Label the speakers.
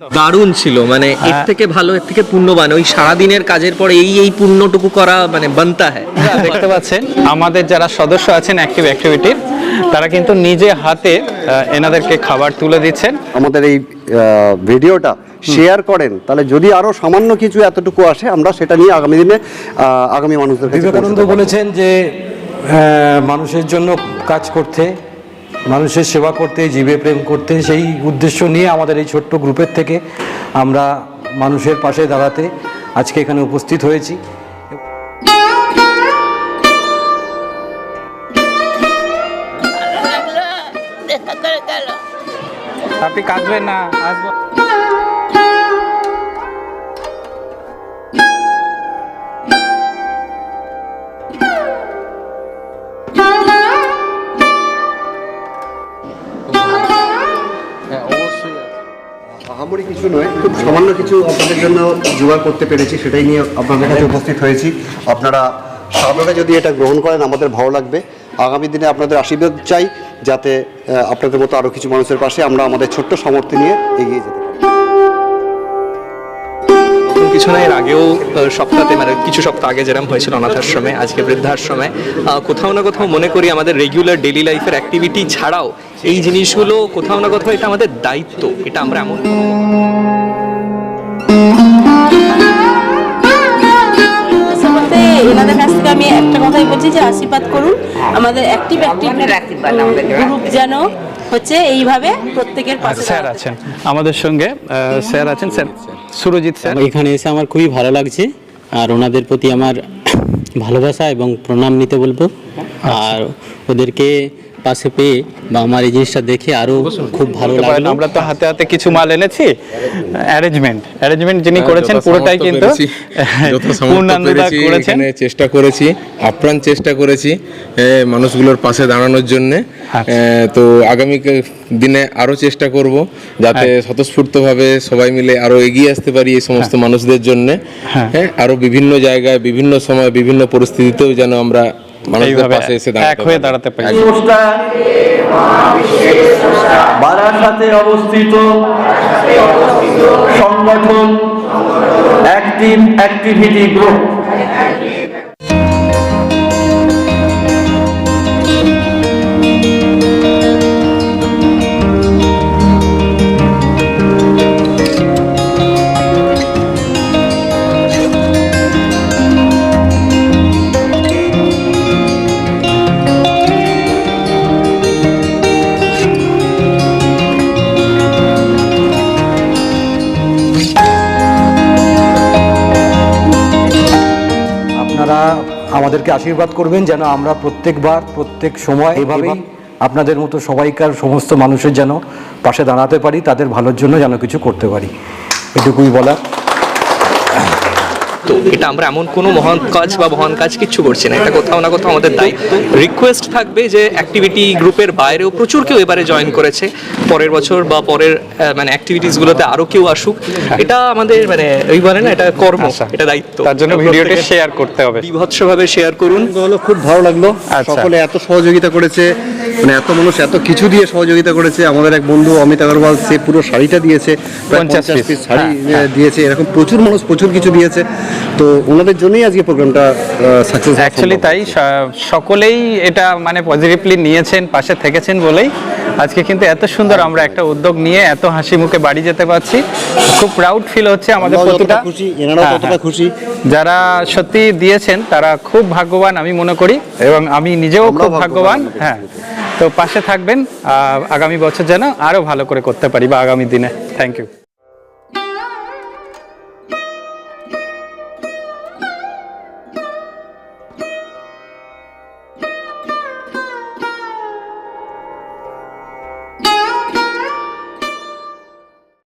Speaker 1: দারুণ ছিল মানে এর
Speaker 2: হ্যাঁ।
Speaker 1: থেকে ভালো এর থেকে পুণ্যবান ওই সারাদিনের কাজের পরে এই এই পুণ্যটুকু করা মানে বানতা হ্যাঁ
Speaker 2: দেখতে পাচ্ছেন আমাদের যারা সদস্য আছেন অ্যাক্টিভ অ্যাক্টিভিটির তারা কিন্তু নিজে হাতে এনাদেরকে খাবার তুলে দিচ্ছেন।
Speaker 3: আমাদের এই ভিডিওটা শেয়ার করেন তাহলে যদি আরও সামান্য কিছু এতটুকু আসে আমরা সেটা নিয়ে আগামী দিনে আগামী মানুষদের কাছে
Speaker 4: বিবেকানন্দ বলেছেন যে আহ, মানুষের জন্য কাজ করতে মানুষের সেবা করতে জীবে প্রেম করতে সেই উদ্দেশ্য নিয়ে আমাদের এই ছোট্ট গ্রুপের থেকে আমরা মানুষের পাশে দাঁড়াতে আজকে এখানে উপস্থিত হয়েছি।
Speaker 2: আপনি কাঁদবেন না আসব।
Speaker 3: আহামরি কিছু নয়, খুব সামান্য কিছু আপনাদের জন্য জোগাড় করতে পেরেছি, সেটাই নিয়ে আপনাদের কাছে উপস্থিত হয়েছি। আপনারা সাদরে যদি এটা গ্রহণ করেন, আমাদের ভালো লাগবে। আগামী দিনে আপনাদের আশীর্বাদ চাই, যাতে আপনাদের মতো আরও কিছু মানুষের পাশে আমরা আমাদের ছোট্ট সামর্থ্য নিয়ে এগিয়ে যেতে
Speaker 1: কিছু না, এর আগেও সপ্তাহে মানে কিছু সপ্তাহ আগে যেরকম হয়েছিল অনাথ আশ্রমে আজকে বৃদ্ধাশ্রমে কোথাও না কোথাও মনে করি আমাদের রেগুলার ডেলি লাইফের অ্যাক্টিভিটি ছাড়াও এই জিনিসগুলো কোথাও না কোথাও এটা আমাদের দায়িত্ব এটা আমরা এমন
Speaker 5: এনাদের কাছ থেকে আমি একটা কথাই বলছি যে আশীর্বাদ করুন। আমাদের অ্যাক্টিভ অ্যাক্টিভ গ্রুপ যেন হচ্ছে এইভাবে প্রত্যেকের পাশে
Speaker 2: স্যার আছেন আমাদের সঙ্গে স্যার আছেন স্যার সুরজিৎ স্যার।
Speaker 6: এখানে এসে আমার খুবই ভালো লাগছে আর ওনাদের প্রতি আমার ভালোবাসা এবং প্রণাম নিতে বলব। আর ওদেরকে পাশে পেয়ে বা আমার এই জিনিসটা দেখে আরও খুব ভালো লাগল।
Speaker 2: আমরা তো হাতে হাতে কিছু মাল এনেছি। অ্যারেঞ্জমেন্ট অ্যারেঞ্জমেন্ট যিনি
Speaker 7: হ্যাঁ,
Speaker 2: করেছেন পুরোটাই কিন্তু করেছেন।
Speaker 7: চেষ্টা করেছি আপ্রাণ চেষ্টা করেছি মানুষগুলোর পাশে দাঁড়ানোর জন্য।
Speaker 2: আচ্ছা।
Speaker 7: তো আগামী দিনে আরও চেষ্টা করব যাতে
Speaker 2: হ্যাঁ।
Speaker 7: স্বতঃস্ফূর্তভাবে সবাই মিলে আরও এগিয়ে আসতে পারি এই সমস্ত মানুষদের জন্য।
Speaker 2: হ্যাঁ।
Speaker 7: হ্যাঁ আরও বিভিন্ন জায়গায় বিভিন্ন সময় বিভিন্ন পরিস্থিতিতেও যেন আমরা মানুষদের
Speaker 2: এইভাবে
Speaker 7: পাশে এসে
Speaker 2: এক হয়ে। দাঁড়াতে পারি
Speaker 8: বারাসাতে অবস্থিত সংগঠন অ্যাক্টিভ অ্যাক্টিভিটি গ্রুপ
Speaker 4: আপনারা আমাদেরকে আশীর্বাদ করবেন যেন আমরা প্রত্যেকবার, প্রত্যেক সময় এভাবেই আপনাদের মতো সবাইকার সমস্ত মানুষের যেন পাশে দাঁড়াতে পারি, তাদের ভালোর জন্য যেন কিছু করতে পারি। এটুকুই বলা
Speaker 1: তো এটা আমরা এমন কোনো মহান কাজ বা মহান কাজ কিচ্ছু করছি না। এটা কোথাও না কোথাও আমাদের দায়িত্ব রিকোয়েস্ট থাকবে যে অ্যাক্টিভিটি গ্রুপের বাইরেও প্রচুর কেউ এবারে জয়েন করেছে। পরের বছর বা পরের মানে অ্যাক্টিভিটিসগুলোতে আরও কেউ আসুক। এটা আমাদের মানে ওই বলে না এটা কর্ম
Speaker 2: আচ্ছা।
Speaker 1: এটা দায়িত্ব।
Speaker 2: তার জন্য ভিডিওটা শেয়ার করতে হবে।
Speaker 1: বিভৎসভাবে শেয়ার করুন।
Speaker 3: হলো খুব ভালো লাগল।
Speaker 2: আচ্ছা।
Speaker 3: সকলে এত সহযোগিতা করেছে। মানে এত মানুষ এত কিছু দিয়ে সহযোগিতা করেছে। আমাদের এক বন্ধু অমিত আগরওয়াল সে পুরো শাড়িটা দিয়েছে পঞ্চাশ পিস শাড়ি
Speaker 2: হ্যাঁ,
Speaker 3: দিয়েছে। এরকম প্রচুর মানুষ প্রচুর কিছু দিয়েছে। তো ওনাদের জন্যই আজকে প্রোগ্রামটা সাকসেস
Speaker 2: অ্যাকচুয়ালি তাই সকলেই এটা মানে পজিটিভলি নিয়েছেন পাশে থেকেছেন বলেই আজকে কিন্তু এত সুন্দর আমরা একটা উদ্যোগ নিয়ে এত হাসি মুখে বাড়ি যেতে পারছি। খুব প্রাউড ফিল হচ্ছে আমাদের প্রতিটা।
Speaker 3: খুশি, এনারাও
Speaker 2: হ্যাঁ, হ্যাঁ।
Speaker 3: খুশি।
Speaker 2: যারা সত্যি দিয়েছেন তারা খুব ভাগ্যবান আমি মনে করি। এবং আমি নিজেও খুব
Speaker 3: ভাগ্যবান
Speaker 2: হ্যাঁ। তো পাশে থাকবেন আগামী বছর যেন আরও ভালো করে করতে পারি বা আগামী দিনে। Thank you